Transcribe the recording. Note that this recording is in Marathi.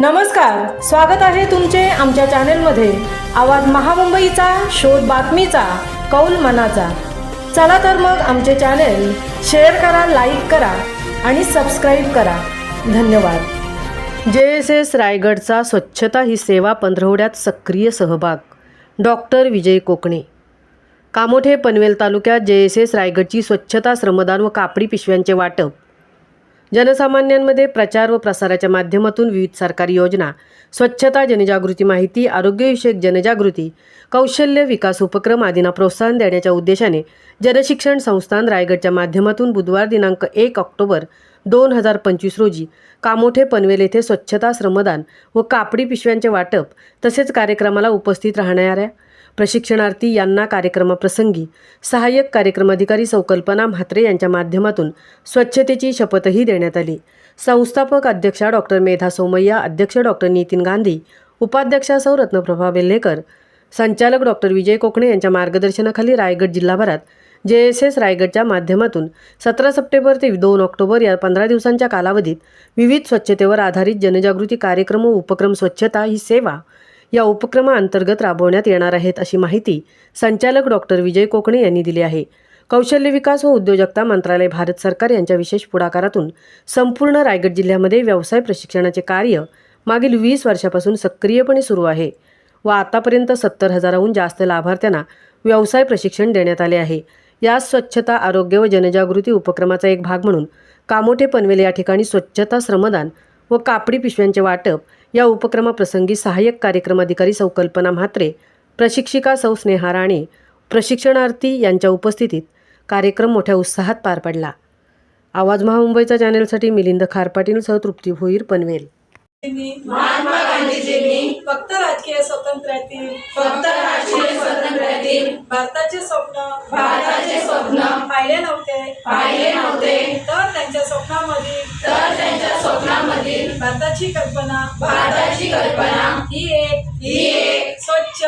नमस्कार स्वागत आहे तुमचे आमच्या चॅनेलमध्ये. आवाज महामुंबईचा शोध बातमीचा कौल मनाचा. चला तर मग आमचे चॅनेल शेअर करा लाईक करा आणि सबस्क्राईब करा. धन्यवाद. जे एस एस रायगडचा स्वच्छता ही सेवा पंधरवड्यात सक्रिय सहभाग. डॉक्टर विजय कोकणे. कामोठे पनवेल तालुक्यात जे एस एस रायगडची स्वच्छता श्रमदान व कापडी पिशव्यांचे वाटप जनसामान्यांमध्ये प्रचार व प्रसाराच्या माध्यमातून विविध सरकारी योजना स्वच्छता जनजागृती माहिती आरोग्यविषयक जनजागृती कौशल्य विकास उपक्रम आदींना प्रोत्साहन देण्याच्या उद्देशाने जनशिक्षण संस्थान रायगडच्या माध्यमातून बुधवार दिनांक एक ऑक्टोबर दोन हजार पंचवीस रोजी कामोठे पनवेल येथे स्वच्छता श्रमदान व कापडी पिशव्यांचे वाटप तसेच कार्यक्रमाला उपस्थित राहणाऱ्या प्रशिक्षणार्थी यांना कार्यक्रमाप्रसंगी सहाय्यक कार्यक्रम अधिकारी संकल्पना म्हात्रे यांच्या माध्यमातून स्वच्छतेची शपथही देण्यात आली. संस्थापक अध्यक्षा डॉक्टर मेधा सोमय्या अध्यक्ष डॉक्टर नितीन गांधी उपाध्यक्षा सौ. रत्नप्रभा वेल्हेकर संचालक डॉक्टर विजय कोकणे यांच्या मार्गदर्शनाखाली रायगड जिल्हाभरात जे एस एस रायगडच्या माध्यमातून सतरा सप्टेंबर ते दोन ऑक्टोबर या पंधरा दिवसांच्या कालावधीत विविध स्वच्छतेवर आधारित जनजागृती कार्यक्रम व उपक्रम स्वच्छता ही सेवा या उपक्रमाअंतर्गत राबवण्यात येणार आहेत अशी माहिती संचालक डॉक्टर विजय कोकणे यांनी दिली आहे. कौशल्य विकास व उद्योजकता मंत्रालय भारत सरकार यांच्या विशेष पुढाकारातून संपूर्ण रायगड जिल्ह्यामध्ये व्यवसाय प्रशिक्षणाचे कार्य मागील वीस वर्षापासून सक्रियपणे सुरू आहे व आतापर्यंत सत्तर हजाराहून जास्त लाभार्थ्यांना व्यवसाय प्रशिक्षण देण्यात आले आहे. या स्वच्छता आरोग्य व जनजागृती उपक्रमाचा एक भाग म्हणून कामोठे पनवेल या ठिकाणी स्वच्छता श्रमदान व कापडी पिशव्यांचे वाटप या उपक्रमाप्रसंगी सहाय्यक कार्यक्रम अधिकारी सौ कल्पना म्हात्रे प्रशिक्षिका सौ स्नेहा राणे प्रशिक्षणार्थी यांच्या उपस्थितीत कार्यक्रम मोठ्या उत्साहात पार पडला. आवाज महामुंबईचा चॅनेलसाठी मिलिंद खारपाटीलसह तृप्ती भोईर पनवेल. महात्मा गांधीजींनी फक्त राजकीय स्वातंत्र्यातील फक्त राष्ट्रीय स्वातंत्र्यातील भारताचे स्वप्न भारताचे स्वप्न पाहिले नव्हते. पाहिले नव्हते. तर त्यांच्या स्वप्नामधील तर त्यांच्या स्वप्नामधील भारताची कल्पना. भारताची कल्पना. ही एक ही एक स्वच्छ